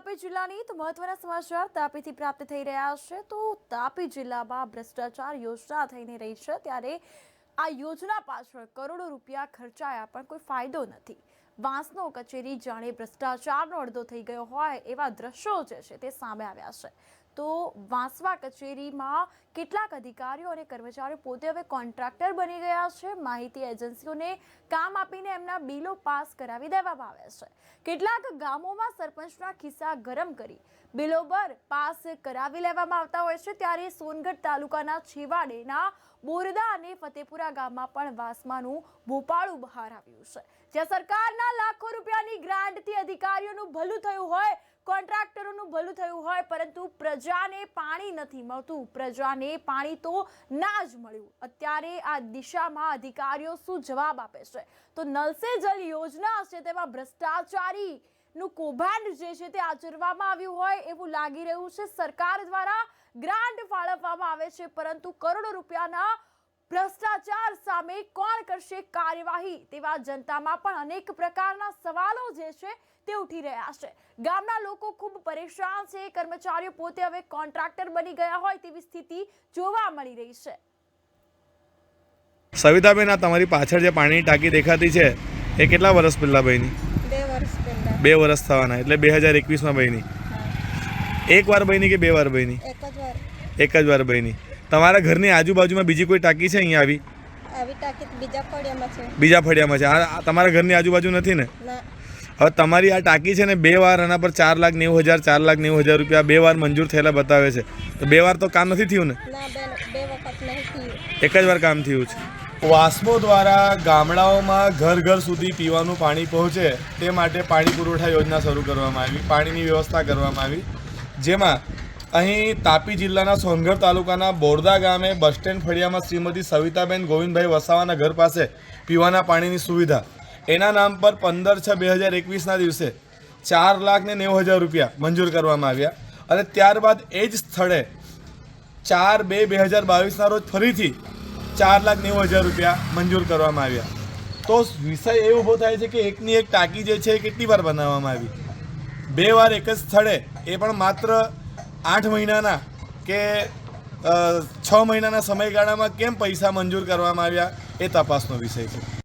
તાપી જિલ્લાની તો મહત્વના સમાચાર તાપીથી પ્રાપ્ત થઈ રહ્યા છે. તો તાપી જિલ્લામાં ભ્રષ્ટાચાર યોજના થઈને રહી છે ત્યારે આ યોજના પાછળ કરોડો રૂપિયા ખર્ચાયા પણ કોઈ ફાયદો નથી. વાંસનો કચેરી જાણે ભ્રષ્ટાચારનો અડધો થઈ ગયો હોય એવા દ્રશ્યો જે છે તે સામે આવ્યા છે. તો વાંસવા કચેરીમાં કેટલાક અધિકારીઓ અને કર્મચારીઓ પોતે હવે કોન્ટ્રાક્ટર બની ગયા છે. માહિતી એજન્સીઓને કામ આપીને એમના બિલો પાસ કરાવી દેવામાં આવે છે. કેટલાક ગામોમાં સરપંચના ખિસ્સા ગરમ કરી બિલો પર પાસ કરાવી લેવામાં આવતા હોય છે. ત્યારે સોનગઢ તાલુકાના છેવાડેના બોરદા અને ફતેપુરા ગામમાં પણ વાસમાનું ભોપાળું બહાર આવ્યું છે. જ્યાં સરકારના લાખો રૂપિયાની ગ્રાન્ટથી અધિકારીઓનું ભલું થયું હોય કોન્ટ્રાક્ટરોનું ભલું થયું હોય, પરંતુ પ્રજાને પાણી નથી મળતું. પ્રજાને પાણી તો ના જ મળ્યું. અત્યારે આ દિશામાં અધિકારીઓ શું જવાબ આપે છે? તો નલ સે જલ યોજના છે, તેમાં ભ્રષ્ટાચારી નું કૌભાંડ જે છે તે આચરવામાં આવ્યું હોય એવું લાગી રહ્યું છે. સરકાર દ્વારા ગ્રાન્ટ ફાળવવામાં આવે છે, પરંતુ કરોડો રૂપિયાના ભ્રષ્ટાચાર સામે કોણ કરશે કાર્યવાહી તેવા જનતામાં પણ અનેક પ્રકારના સવાલો જે છે તે ઉઠી રહ્યા છે. ગામના લોકો ખૂબ પરેશાન છે. કર્મચારીઓ પોતે હવે કોન્ટ્રાક્ટર બની ગયા હોય તેવી સ્થિતિ જોવા મળી રહી છે. સવિતાબેન આ તમારી પાછળ જે પાણીની ટાંકી દેખાતી છે એ કેટલા વર્ષ પહેલાં બની? બે વર્ષ પહેલા. બે વર્ષ થવાના એટલે બે હજાર એકવીસમાં બની. એક વાર બની કે બે વાર બની? એક જ વાર. એક જ વાર બની. તમારા ઘરની આજુબાજુમાં બીજી કોઈ ટાંકી છે અહીંયા આવી? આવી ટાંકી બીજા ફળિયામાં છે. બીજા ફળિયામાં છે. આ આ તમારા ઘરની આજુબાજુ નથી ને? હવે તમારી આ ટાંકી છે ને બે વાર એના પર ચાર લાખ નેવું હજાર ચાર લાખ નેવું હજાર રૂપિયા બે વાર મંજૂર થયેલા બતાવે છે. તો બે વાર તો કામ નથી થયું ને? એક જ વાર કામ થયું છે. વાસ્મો દ્વારા ગામડાઓમાં ઘર ઘર સુધી પીવાનું પાણી પહોંચે તે માટે પાણી પુરવઠા યોજના શરૂ કરવામાં આવી. પાણીની વ્યવસ્થા કરવામાં આવી. જેમાં અહીં તાપી જિલ્લાના સોનગઢ તાલુકાના બોરદા ગામે બસ સ્ટેન્ડ ફળિયામાં શ્રીમતી સવિતાબેન ગોવિંદભાઈ વસાવાના ઘર પાસે પીવાના પાણીની સુવિધા. એના નામ પર પંદર છ બે હજાર એકવીસના દિવસે ચાર લાખ ને નેવું હજાર રૂપિયા મંજૂર કરવામાં આવ્યા અને ત્યારબાદ એ જ સ્થળે ચાર બે બે હજાર બાવીસના રોજ ફરીથી ચાર લાખ નેવું હજાર રૂપિયા મંજૂર કરવામાં આવ્યા. તો વિષય એ ઊભો થાય છે કે એકની એક ટાંકી જે છે એ કેટલી વાર બનાવવામાં આવી? બે વાર એક જ સ્થળે, એ પણ માત્ર આઠ મહિનાના કે છ મહિનાના સમયગાળામાં કેમ પૈસા મંજૂર કરવામાં આવ્યા એ તપાસનો વિષય છે.